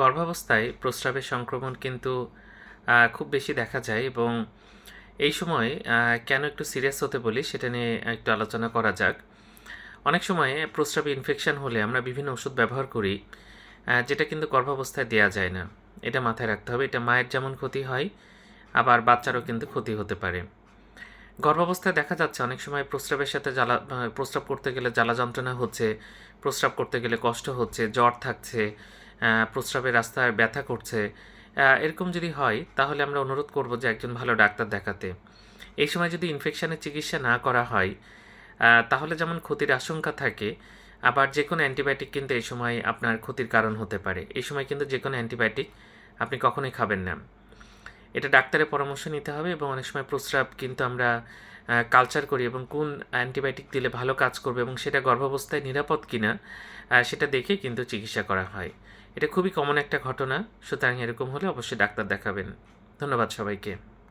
গর্ভাবস্থায় প্রস্রাবের সংক্রমণ কিন্তু খুব বেশি দেখা যায় এবং এই সময় কেন একটু সিরিয়াস হতে বলি সেটা নিয়ে একটু আলোচনা করা যাক। অনেক সময় প্রস্রাবে ইনফেকশন হলে আমরা বিভিন্ন ওষুধ ব্যবহার করি যেটা কিন্তু গর্ভাবস্থায় দেওয়া যায় না। এটা মাথায় রাখতে হবে, এটা মায়ের যেমন ক্ষতি হয়, আবার বাচ্চারও কিন্তু ক্ষতি হতে পারে। গর্ভাবস্থায় দেখা যাচ্ছে অনেক সময় প্রস্রাবের সাথে জ্বালা প্রস্রাব করতে গেলে জ্বালা যন্ত্রণা হচ্ছে, প্রস্রাব করতে গেলে কষ্ট হচ্ছে, জ্বর থাকছে প্রস্রাবের রাস্তার ব্যথা করছে। এরকম যদি হয়, তাহলে আমরা অনুরোধ করব যে একজন ভালো ডাক্তার দেখাতে। এই সময় যদি ইনফেকশানের চিকিৎসা না করা হয় তাহলে যেমন ক্ষতির আশঙ্কা থাকে, আবার যে কোনো অ্যান্টিবায়োটিক কিন্তু এই সময় আপনার ক্ষতির কারণ হতে পারে। এই সময় কিন্তু যে কোনো অ্যান্টিবায়োটিক আপনি কখনোই খাবেন না। এটা ডাক্তারের পরামর্শ নিতে হবে এবং অনেক সময় প্রস্রাব কিন্তু আমরা কালচার করি এবং কোন অ্যান্টিবায়োটিক দিলে ভালো কাজ করবে এবং সেটা গর্ভাবস্থায় নিরাপদ কিনা সেটা দেখে কিন্তু চিকিৎসা করা হয়। এটা খুবই কমন একটা ঘটনা, সুতরাং এরকম হলে অবশ্যই ডাক্তার দেখাবেন। ধন্যবাদ সবাইকে।